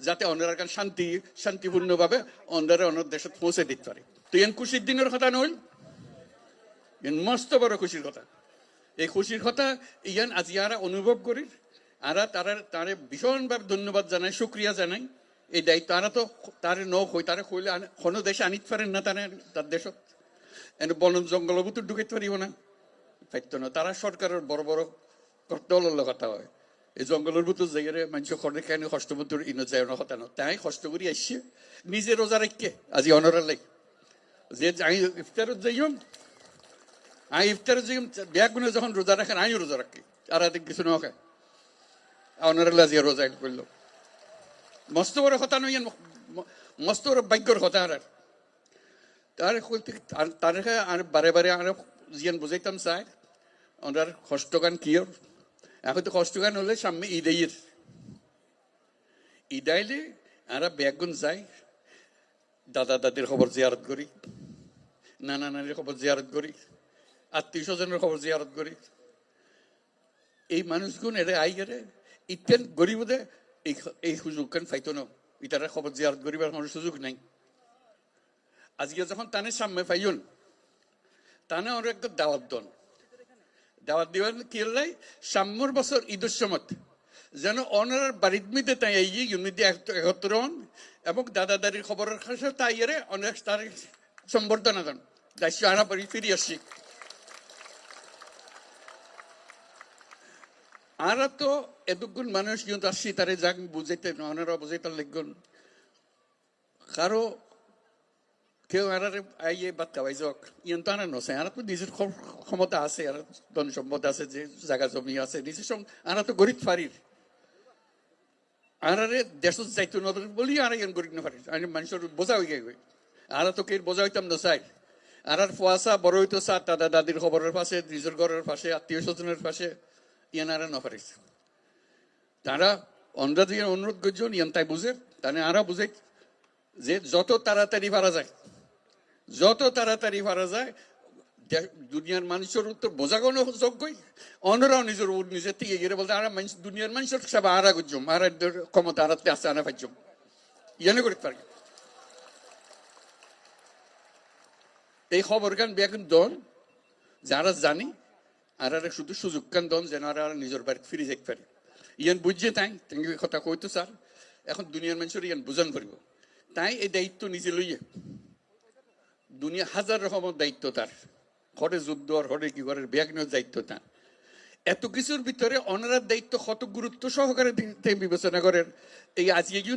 যাতে অন্যরা কান শান্তি, শান্তিপূর্ণভাবে অন্যরা অন্য দেশত পৌঁছে দিতে পারে। তো এন খুশির দিনের কথা নইল এন মস্ত বড় খুশির কথা। এই খুশির কথা ইয়ান আজ ইয়ারা অনুভব করি, আরা তারা, তারে ভীষণভাবে ধন্যবাদ জানাই, শুক্রিয়া জানাই। এই দায়িত্ব আরা তো তারে ন হই, তারে আন- কোনো দেশে আনিতে পারেন না তারা, তার দেশত। এনে বন জঙ্গল ভিতর ঢুকাইতে পারিব না। পাইতো না, তারা সরকারের বড় বড় দলের কথা হয়। এই জঙ্গলের ভিতর জায়গায় মানুষ খড়ে কেন কষ্ট ইনো যায় না, কথা না। তাই কষ্ট করি আসছে নিজে রোজা রাখকে আজি অনরের লাই। যে আমি ইফতারত যাইম আমি ইফতারত যাইম ব্যাগ গুনে যখন রোজা রাখেন আমি রোজা রাখি, আর আদিক কিছু না খায়। অনরের লাজি রোজা করল। মস্ত বড় কথা নই মস্ত বড় ভাগ্যর কথা আর। তার তার বারে বারে আর জিয়ান বুঝাইতাম চাই ওনার কষ্টগান কিয়র? এখন তো কষ্টগান হলে সামনে ঈদের ঈদ আইলে আরা ব্যাগুন যাই দাদা দাদির খবর জিয়ারত করি নানা নানির খবর জিয়ারত করি আত্মীয় স্বজনের খবর জিয়ারত করি এই মানুষগুন এরে আই গেলে ইতেন গরিবদে এই এই কেন ফাইতো না ইতারা খবর জিয়ারত করিবার কোনো সুযোগ নাই আজকে যখন তানে সামনে পাইন তানে একটা দাওয়াত দন দাওয়াত দিবেন কি লাই সাম্যর বছর ঈদের সময় যেন অনার বাড়ির মিতে তাই এই ইউনিটি একত্র হন এবং দাদা দাদির খবরের কাছে তাই এরে অনেক তার সম্বর্ধনা দেন। দায়িত্ব আনা পরি ফিরে আসছি আর তো এতগুণ মানুষ কিন্তু আসছি তারে যাক বুঝাইতে ওনারা বুঝাইতে লিখগুন কারও কেউ আর আইয়ে বাদ খাওয়াই যাক ইয়ান তো আনার নছে আর তো নিজের ক্ষ- ক্ষমতা আছে আর ধন সম্পদ আছে যে জায়গা জমি আছে নিজের সঙ্গে আর তো গরিব ফারির আর আরে দেশত যাইতো বলি আর ইয়ান গরিব না আর মানুষের বোঝা হয়ে গেছে আর তো কে বোঝা হইতাম না চাই আর আর ফুয়াশা বড় হইতো চা দাদা দাদির খবরের পাশে নিজের ঘরের পাশে আত্মীয় স্বজনের পাশে ইয়ান আর না পারিস তারা অন্ধা দিয়ে অনুরোধ করছেন ইয়ান তাই বুঝে তাহলে আরা বুঝে যে যত তাড়াতাড়ি পারা যায় যত তাড়াতাড়ি পারা যায় দুনিয়ার মানুষের উত্তর বোঝা কোনো যোগ্যই। অন্যরাও নিজের উ- নিজের থেকে গিয়ে বলতে, আর দুনিয়ার মানুষের সব আরা গুজম আর ক্ষমতা আরাতে আসে আনা পাইজম ইয়ানে করতে পারি এই খবর গান বেগুন দন। যারা জানি, আর আর শুধু সুযোগ কান দন, যেন আর আর নিজের বাড়িতে ফিরে যেতে পারে। ইয়ান বুঝছে তাই তেঙ্গে কথা কইতো স্যার। এখন দুনিয়ার মানুষের ইয়ান বুঝান পারিব তাই এই দায়িত্ব নিজে লইয়ে দুনিয়া হাজার রকমের দায়িত্ব তার। ঘরে যুদ্ধ আর ঘরে কি ঘরের ব্যাগ দায়িত্ব তার। এত কিছুর ভিতরে অনারার দায়িত্ব কত গুরুত্ব সহকারে বিবেচনা করেন। এই আজকে